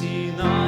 しな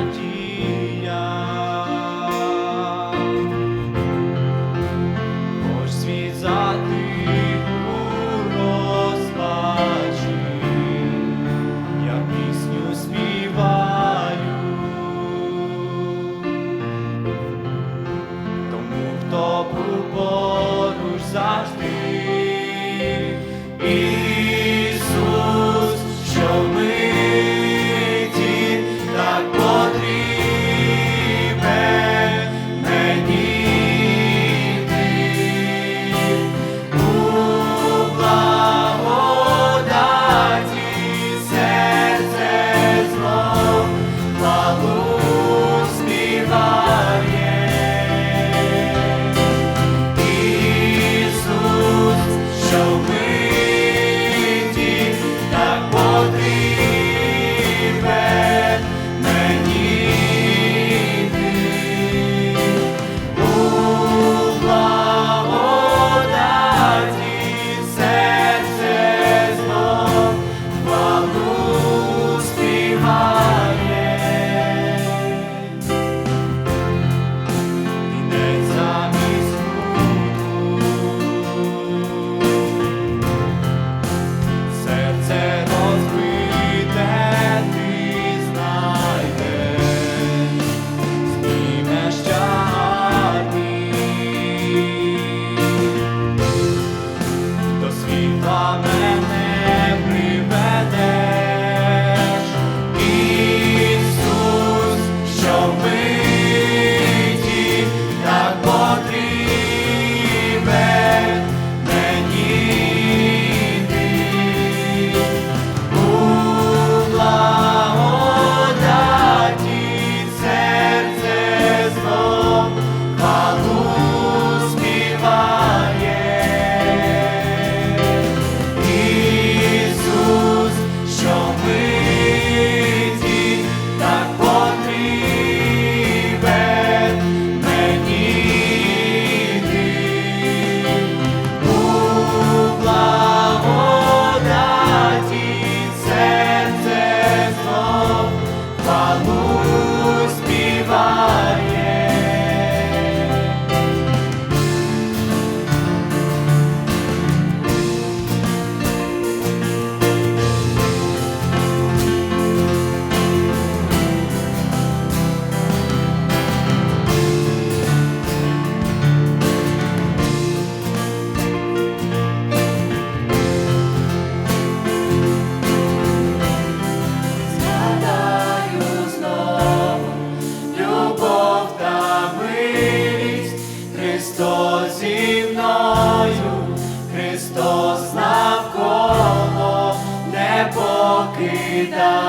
покидав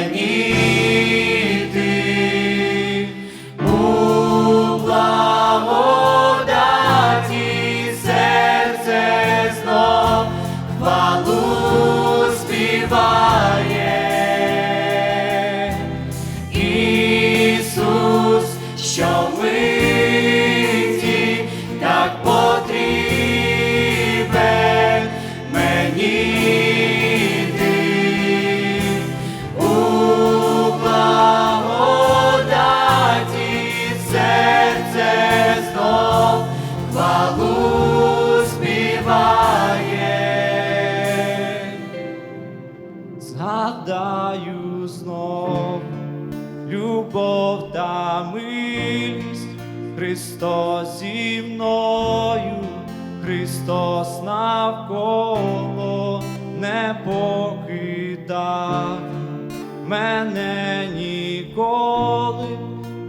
and you згадаю знов любов та милість, Христос зі мною, Христос навколо не покидав мене ніколи,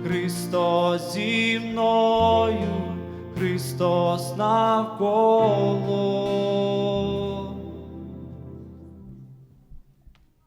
Христос зі мною, Христос навколо.